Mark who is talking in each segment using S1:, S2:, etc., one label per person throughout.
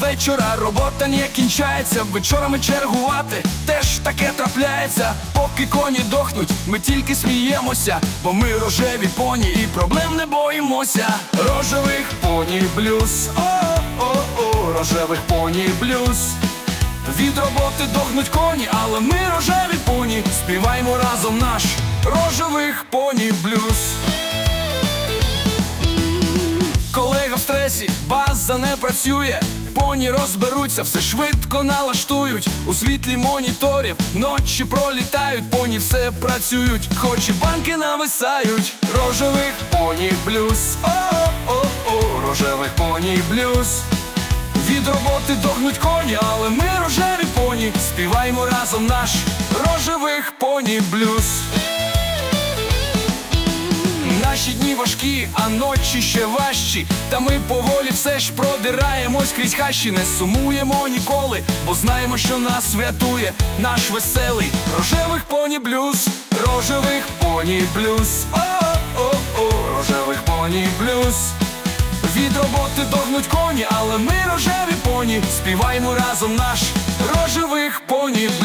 S1: вечора робота не кінчається, вечорами чергувати теж таке трапляється. Поки коні дохнуть, ми тільки сміємося, бо ми рожеві поні і проблем не боїмося. Рожевих поні блюз, о-о-о, рожевих поні блюз. Від роботи дохнуть коні, але ми рожеві поні, співаємо разом наш рожевих поні блюз. Колега в стресі, база не працює. Поні розберуться, все швидко налаштують. У світлі моніторів ночі пролітають, поні все працюють, хоч і банки нависають. Рожевих поні блюз. О-о-о, рожевих поні блюз. Від роботи дохнуть коні, але ми рожеві поні. Співаємо разом наш рожевих поні блюз. Важкі, а ночі ще важчі. Та ми поволі все ж продираємось крізь хащі, не сумуємо ніколи, бо знаємо, що нас врятує наш веселий рожевих поні блюз, рожевих поні блюз. О-о-о, рожевих поні блюз. Від роботи догнуть коні, але ми рожеві поні. Співаємо разом наш рожевих поні блюз.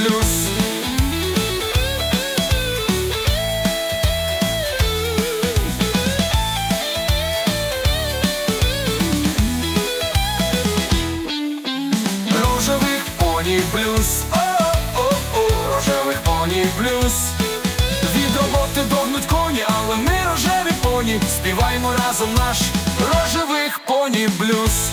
S1: Поні блюз. О-о-о, рожевих поні блюз. Від роботи догнуть коні, але ми рожеві поні. Співаємо разом наш рожевих поні блюз.